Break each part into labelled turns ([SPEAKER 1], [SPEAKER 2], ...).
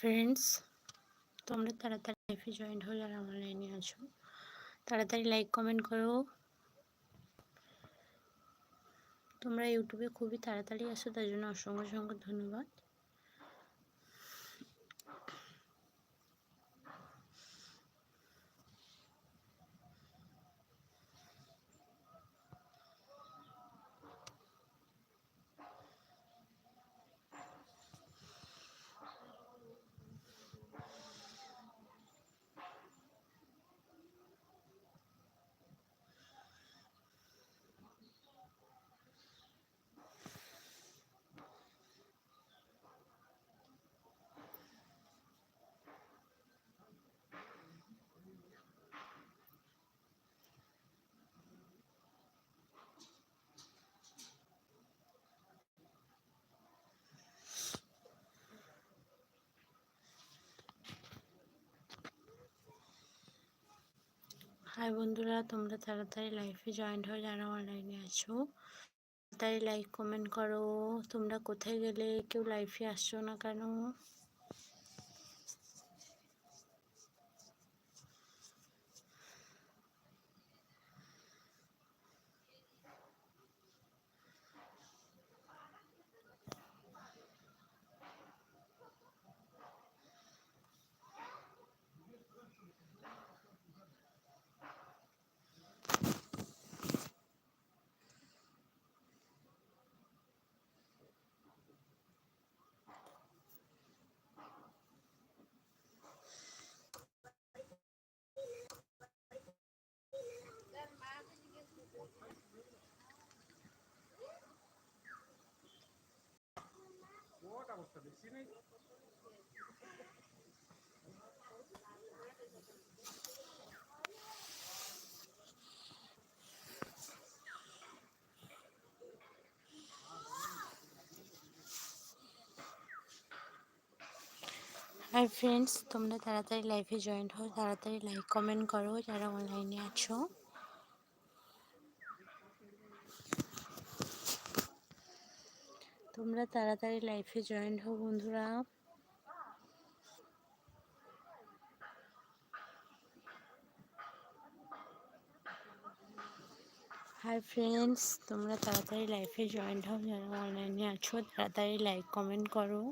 [SPEAKER 1] Friends তোমরা তাড়াতাড়ি লাইফে জয়েন হয়ে যারা আমার লাইনে আছো। তাড়াতাড়ি লাইক কমেন্ট করো। তোমরা ইউটিউবে খুবই তাড়াতাড়ি আসো তার জন্য অসংখ্য অসংখ্য ধন্যবাদ। হাই বন্ধুরা, তোমরা তাড়াতাড়ি লাইফে জয়েন্ট হয়ে যারা অনলাইনে আছো, তাড়াতাড়ি লাইক কমেন্ট করো। তোমরা কোথায় গেলে? কেউ লাইফে আসছো না কেন?
[SPEAKER 2] অবস্থা দেখছি নাই
[SPEAKER 1] হাই ফ্রেন্ডস তোমরা তাড়াতাড়ি লাইফে জয়েন্ট হও, তাড়াতাড়ি লাইক কমেন্ট করো, যারা অনলাইনে আছো। তোমরা তাড়াতাড়ি লাইফে জয়েন্ট হও, বন্ধুরা। হাই ফ্রেন্ডস তোমরা তাড়াতাড়ি লাইফে জয়েন্ট হও। যারা অনলাইনে আছো, তাড়াতাড়ি লাইক কমেন্ট করো।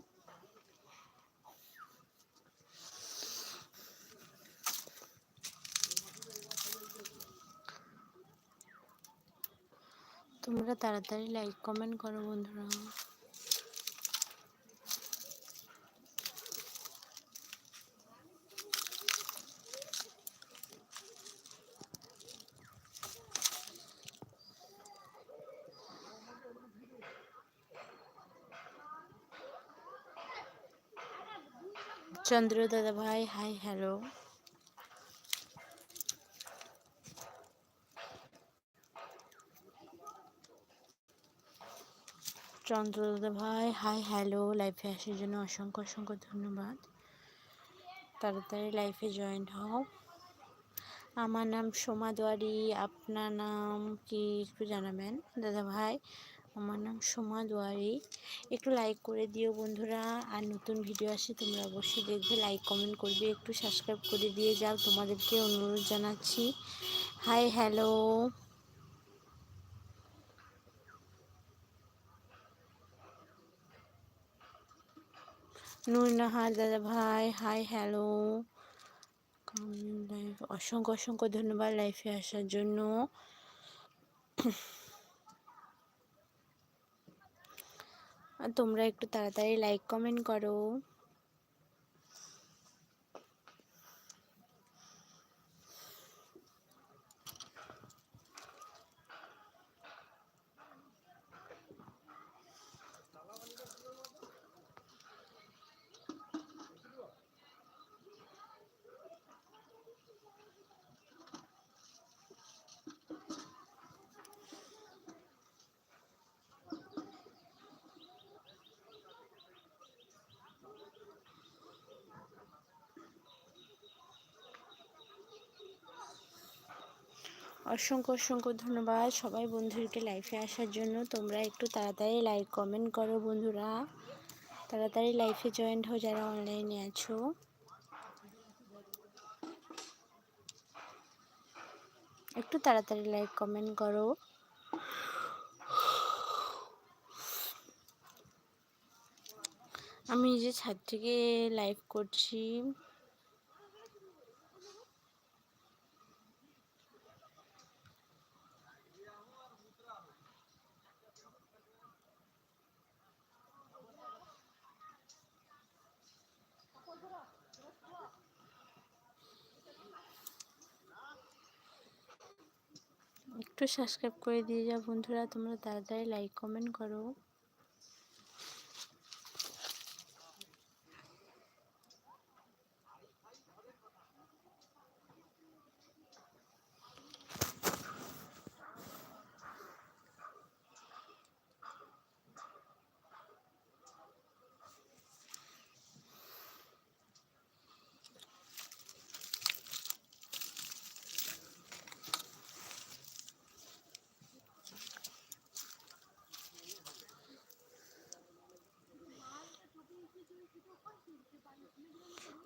[SPEAKER 1] তোমরা তাড়াতাড়ি লাইক কমেন্ট করো, বন্ধুরা। চন্দ্র দাদা ভাই হাই হ্যালো চন্দ্র দাদা ভাই হাই হ্যালো লাইফে আসার জন্য অসংখ্য অসংখ্য ধন্যবাদ। তাড়াতাড়ি লাইফে জয়েন্ট হও। আমার নাম সোমা দুয়ারি আপনার নাম কি একটু জানাবেন, দাদা ভাই? আমার নাম সোমা দুয়ারি একটু লাইক করে দিও বন্ধুরা। আর নতুন ভিডিও আসে তোমরা অবশ্যই দেখবে লাইক কমেন্ট করবে, একটু সাবস্ক্রাইব করে দিয়ে যাও। তোমাদেরকে অনুরোধ জানাচ্ছি। হাই হ্যালো নুরনাহার দাদা ভাই হাই হ্যালো অসংখ্য অসংখ্য ধন্যবাদ লাইফে আসার জন্য। আর তোমরা একটু তাড়াতাড়ি লাইক কমেন্ট করো। অসংখ্য অসংখ্য ধন্যবাদ সবাই বন্ধুদেরকে লাইফে আসার জন্য। তোমরা একটু তাড়াতাড়ি লাইক কমেন্ট করো বন্ধুরা। তাড়াতাড়ি লাইফে জয়েন্ট হো যারা অনলাইনে আছো। একটু তাড়াতাড়ি লাইক কমেন্ট করো। আমি যে ছাদ থেকে লাইভ করছি একটু সাবস্ক্রাইব করে দিয়ে যাও বন্ধুরা। তোমরা তাড়াতাড়ি লাইক কমেন্ট করো।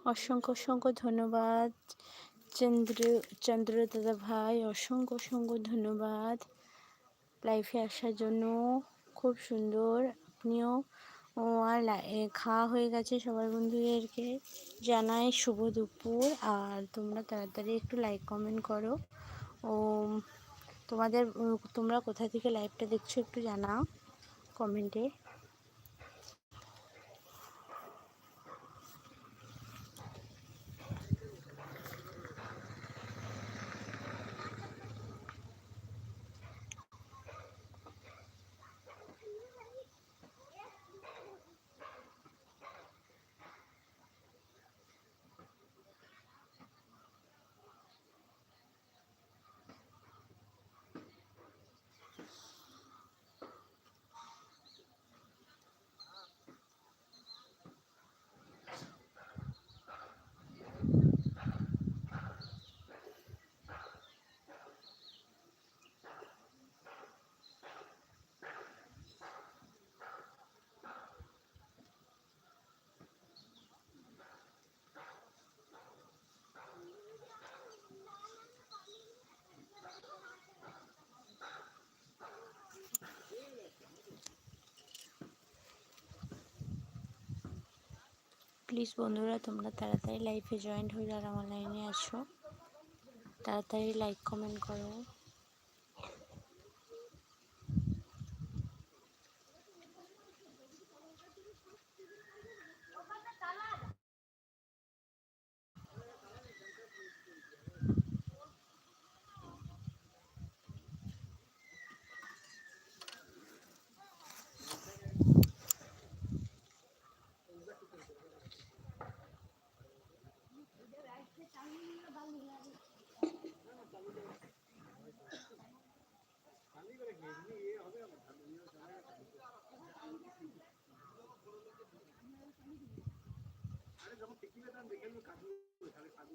[SPEAKER 1] অসংখ্য অসংখ্য ধন্যবাদ। চন্দ্র চন্দ্র দাদা ভাই, অসংখ্য অসংখ্য ধন্যবাদ লাইফে আসার জন্য। খুব সুন্দর। আপনিও, ও আর খাওয়া হয়ে গেছে সবার বন্ধুদেরকে। জানাই শুভ দুপুর। আর তোমরা তাড়াতাড়ি একটু লাইক কমেন্ট করো। ও তোমাদের, তোমরা কোথা থেকে লাইভটা দেখছ একটু জানাও কমেন্টে প্লিজ বন্ধুরা, তোমরা তাড়াতাড়ি লাইফে জয়েন্ট হয়ে যারা অনলাইনে লাইনে আছো। তাড়াতাড়ি লাইক কমেন্ট করো।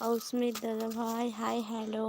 [SPEAKER 1] অস্মিত দাদা ভাই হাই হ্যালো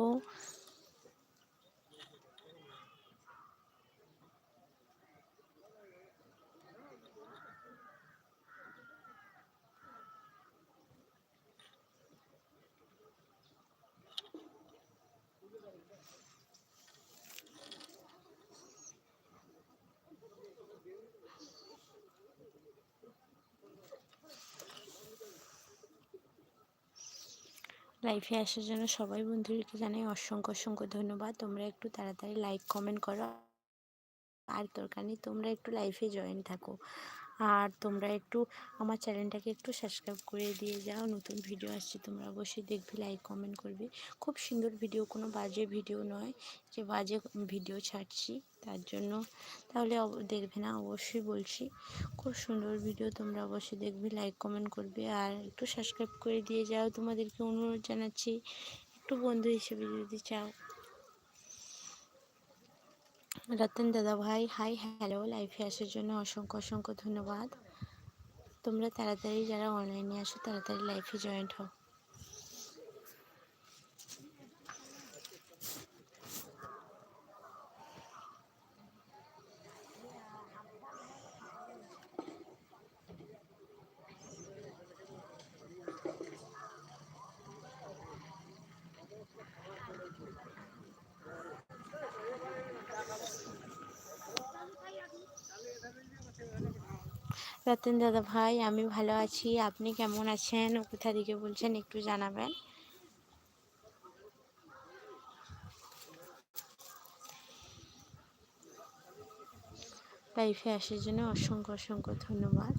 [SPEAKER 1] লাইফে আসার জন্য সবাই বন্ধুদেরকে জানাই অসংখ্য অসংখ্য ধন্যবাদ। তোমরা একটু তাড়াতাড়ি লাইক কমেন্ট করো। আর দরকার নেই তোমরা একটু লাইফে জয়েন থাকো। আর তোমরা একটু আমার চ্যানেলটাকে একটু সাবস্ক্রাইব করে দিয়ে যাও। নতুন ভিডিও আসছে, তোমরা অবশ্যই দেখবে লাইক কমেন্ট করবে। খুব সুন্দর ভিডিও কোনো বাজে ভিডিও নয় যে বাজে ভিডিও ছাড়ছি, তার জন্য তাহলে দেখবে না, অবশ্যই বলছি। খুব সুন্দর ভিডিও তোমরা অবশ্যই দেখবে লাইক কমেন্ট করবে। আর একটু সাবস্ক্রাইব করে দিয়ে যাও। তোমাদেরকে অনুরোধ জানাচ্ছি, একটু বন্ধু হিসেবে যদি চাও। রতন দাদা ভাই হাই হ্যালো লাইফে আসার জন্য অসংখ্য অসংখ্য ধন্যবাদ। তোমরা তাড়াতাড়ি যারা অনলাইনে আসো, তাড়াতাড়ি লাইফে জয়েন্ট হও। রতন দাদা ভাই, আমি ভালো আছি। আপনি কেমন আছেন? ও কোথা থেকে বলছেন একটু জানাবেন। লাইফে আসার জন্য অসংখ্য অসংখ্য ধন্যবাদ।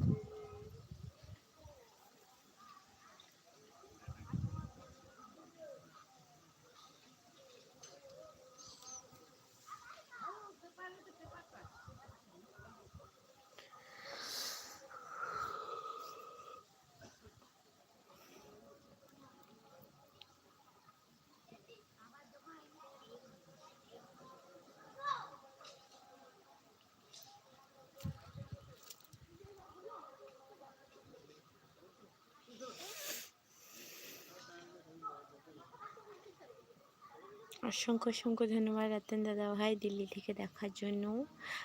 [SPEAKER 1] অসংখ্য অসংখ্য ধন্যবাদ রতন দাদা ভাই দিল্লি থেকে দেখার জন্য।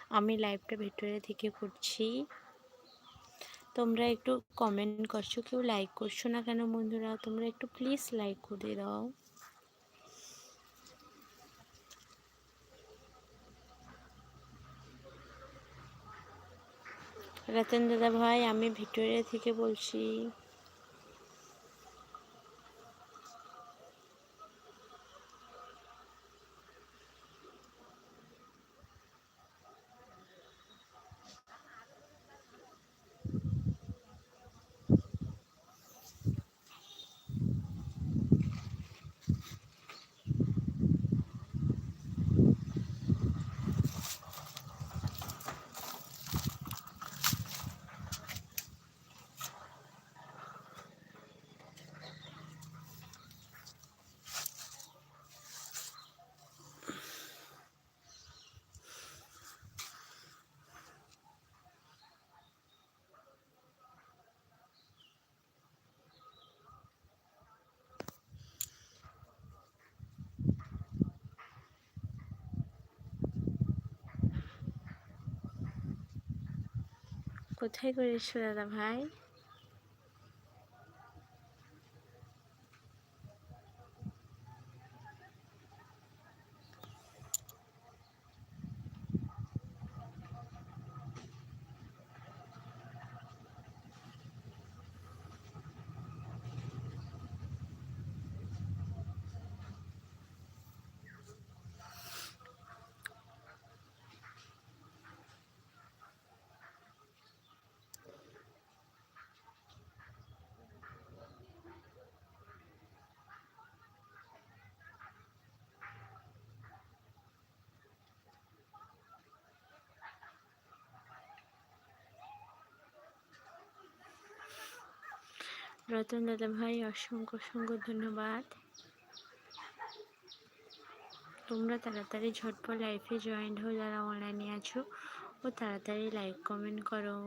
[SPEAKER 1] আমি লাইভটা ভেতরে থেকে করছি। তোমরা একটু কমেন্ট করছ, কেউ লাইক করছ না কেন বন্ধুরা? তোমরা একটু প্লিজ লাইক করে দাও। রতন দাদা ভাই, আমি ভিক্টোরিয়া থেকে বলছি। কোথায় করেছ দাদা ভাই? রতন দাদা ভাই, অসংখ্য অসংখ্য ধন্যবাদ। তোমরা তাড়াতাড়ি ঝটপট লাইফে জয়েন্ট হয়ে যারা অনলাইনে আছো, ও তাড়াতাড়ি লাইক কমেন্ট করো।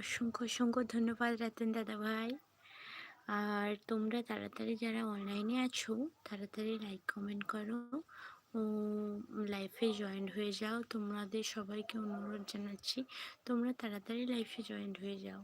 [SPEAKER 1] অসংখ্য অসংখ্য ধন্যবাদ রাতেন দাদা ভাই। আর তোমরা তাড়াতাড়ি যারা অনলাইনে আছো, তাড়াতাড়ি লাইক কমেন্ট করো। লাইফে জয়েন হয়ে যাও। তোমাদের সবাইকে অনুরোধ জানাচ্ছি, তোমরা তাড়াতাড়ি লাইফে জয়েন হয়ে যাও।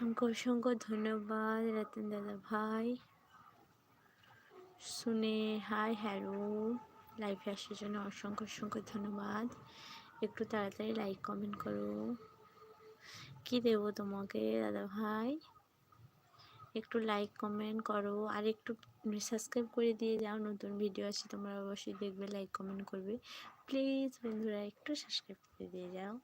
[SPEAKER 1] অসংখ্য অসংখ্য ধন্যবাদ রতন দাদা ভাই। শুনে হাই হ্যালো লাইভে আসার জন্য অসংখ্য অসংখ্য ধন্যবাদ। একটু তাড়াতাড়ি লাইক কমেন্ট করো। কি দেব তোমাকে দাদা ভাই? একটু লাইক কমেন্ট করো। আর একটু সাবস্ক্রাইব করে দিয়ে যাও। নতুন ভিডিও আছে, তোমরা অবশ্যই দেখবে লাইক কমেন্ট করবে। প্লিজ বন্ধুরা, একটু সাবস্ক্রাইব করে দিয়ে যাও।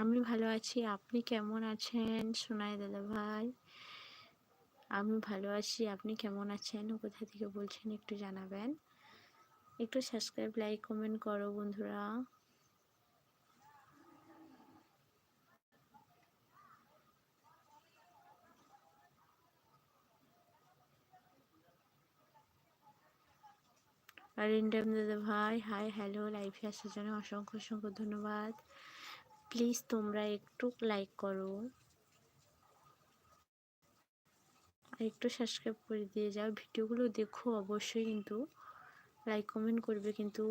[SPEAKER 1] আমি ভালো আছি। আপনি কেমন আছেন? সোনাই দাদা ভাই। আমি ভালো আছি। আপনি কেমন আছেন? কোথা থেকে বলছেন একটু জানাবেন। একটু সাবস্ক্রাইব লাইক কমেন্ট করো বন্ধুরা। আর ইন্ডিয়াম দাদা ভাই হাই হ্যালো লাইফে আসার জন্য অসংখ্য অসংখ্য ধন্যবাদ। প্লিজ তোমরা একটু লাইক করো। আর একটু সাবস্ক্রাইব করে দিয়ে যাও। ভিডিওগুলো দেখো অবশ্যই কিন্তু। লাইক কমেন্ট করবে কিন্তু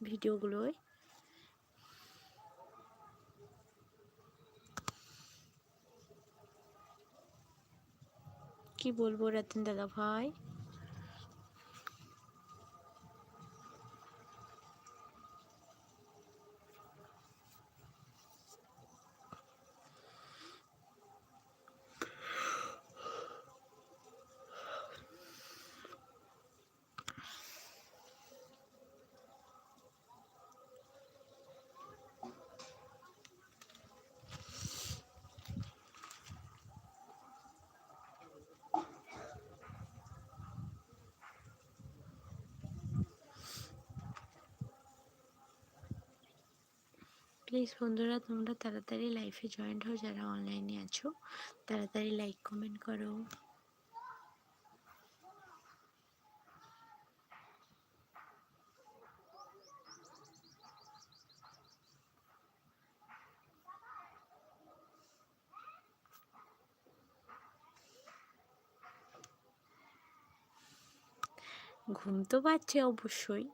[SPEAKER 1] ভিডিওগুলোয়। কি বলব রাতেন দাদা ভাই? প্লিজ বন্ধুরা, তোমরা তাড়াতাড়ি লাইফে জয়েন্ট হও, যারা অনলাইনে আছো। তাড়াতাড়ি লাইক কমেন্ট করো। ঘুম তো পাচ্ছে অবশ্যই।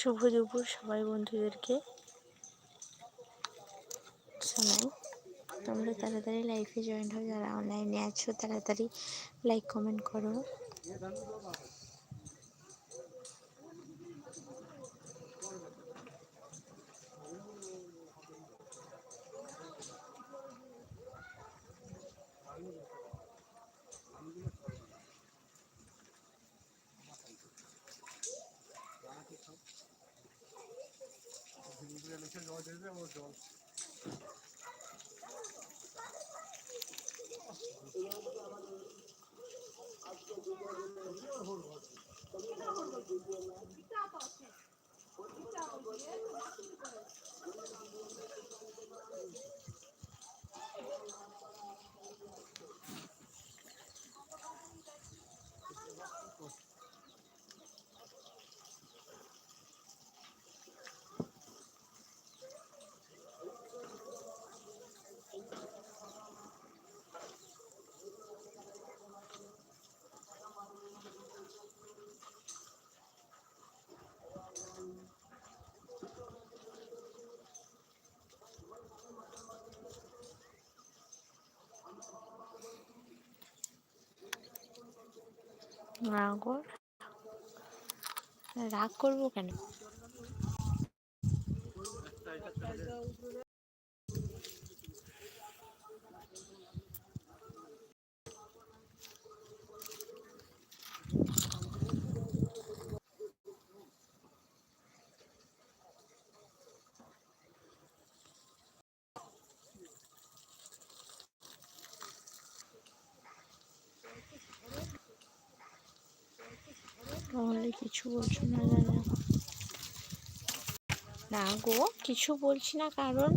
[SPEAKER 1] শুভ দুপুর সবাই বন্ধুদেরকে। শোনাই, তোমরা তাড়াতাড়ি লাইফে জয়েন হও, যারা অনলাইনে আছো, তাড়াতাড়ি লাইক কমেন্ট করো। রাগ ওর? রাগ করব কেন? তাহলে কিছু বলছো না দাদা না গো, কিছু বলছি না, কারণ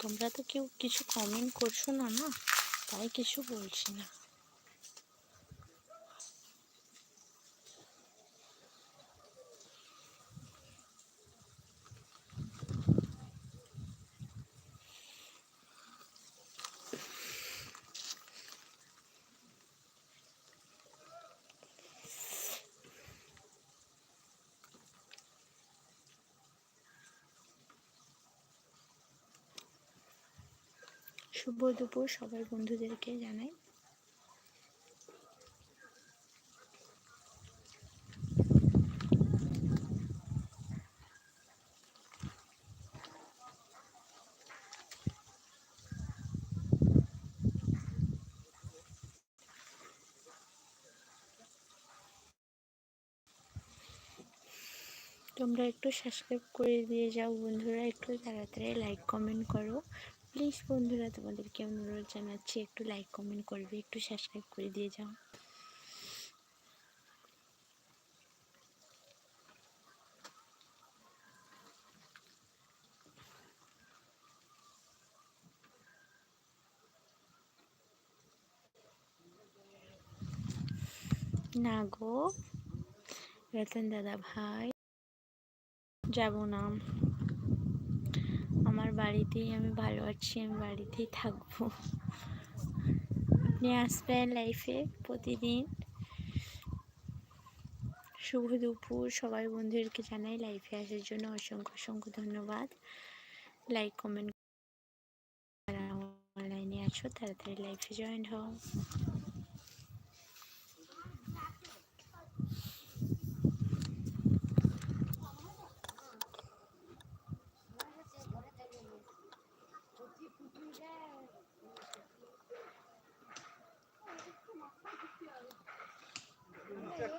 [SPEAKER 1] তোমরা তো কেউ কিছু কমেন্ট করছ না না? তাই কিছু বলছি না। শুভ দুপুর সবাই বন্ধুদেরকে জানাই। তোমরা একটু সাবস্ক্রাইব করে দিয়ে যাও বন্ধুরা, একটু তাড়াতাড়ি লাইক কমেন্ট করো। প্লিজ বন্ধুরা, তোমাদেরকে অনুরোধ জানাচ্ছি, একটু লাইক কমেন্ট করবে, একটু সাবস্ক্রাইব করে দিয়ে যাও। না গো, রতন দাদা ভাই, যাব না। আমার বাড়িতেই আমি ভালো আছি, আমি বাড়িতেই থাকব। আপনি আসবেন লাইফে প্রতিদিন। শুভ দুপুর। সবাই বন্ধুদেরকে জানাই লাইফে আসার জন্য অসংখ্য অসংখ্য ধন্যবাদ। লাইক কমেন্ট অনলাইনে আছো, তাড়াতাড়ি লাইফে জয়েন হও। どうして?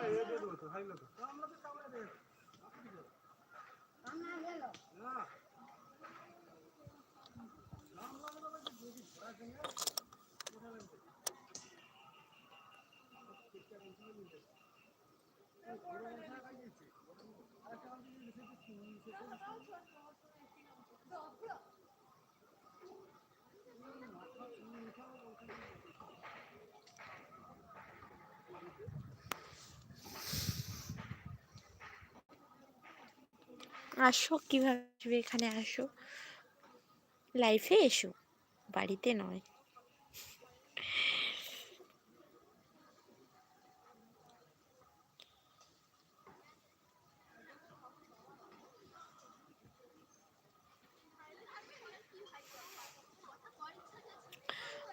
[SPEAKER 1] আসো, কীভাবে এখানে আসো? লাইফে এসো, বাড়িতে নয়।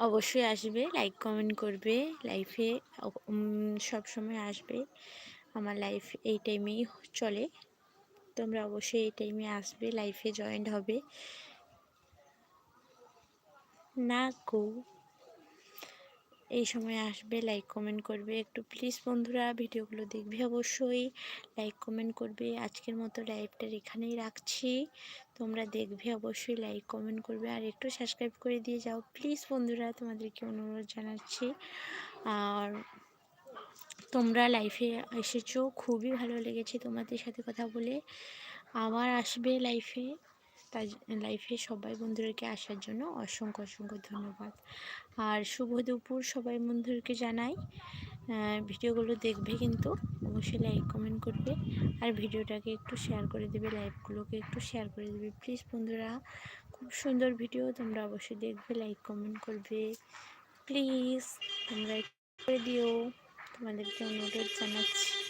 [SPEAKER 1] অবশ্যই আসবে লাইক কমেন্ট করবে। লাইফে সব সময় আসবে। আমার লাইফ এই টাইমেই চলে। তোমরা অবশ্যই এই টাইমে আসবে লাইফে জয়েন্ট হবে। না গো। এই সময় আসবে লাইক কমেন্ট করবে। একটু প্লিজ বন্ধুরা, ভিডিওগুলো দেখবে অবশ্যই। লাইক কমেন্ট করবে। আজকের মতো লাইভটার এখানেই রাখছি। তোমরা দেখবে অবশ্যই লাইক কমেন্ট করবে। আর একটু সাবস্ক্রাইব করে দিয়ে যাও। প্লিজ বন্ধুরা, তোমাদেরকে অনুরোধ জানাচ্ছি। আর তোমরা লাইফে এসেছ। খুবই ভালো লেগেছে তোমাদের সাথে কথা বলে। আবার আসবে লাইফে তাই লাইফে সবাই বন্ধুদেরকে আসার জন্য অসংখ্য অসংখ্য ধন্যবাদ। আর শুভ দুপুর সবাই বন্ধুদেরকে জানাই। ভিডিওগুলো দেখবে কিন্তু অবশ্যই লাইক কমেন্ট করবে। আর ভিডিওটাকে একটু শেয়ার করে দেবে লাইভগুলোকে একটু শেয়ার করে দেবে। প্লিজ বন্ধুরা, খুব সুন্দর ভিডিও তোমরা অবশ্যই দেখবে লাইক কমেন্ট করবে। প্লিজ তোমরা করে দিও। তোমাদেরকে অনুরোধ জানাচ্ছি।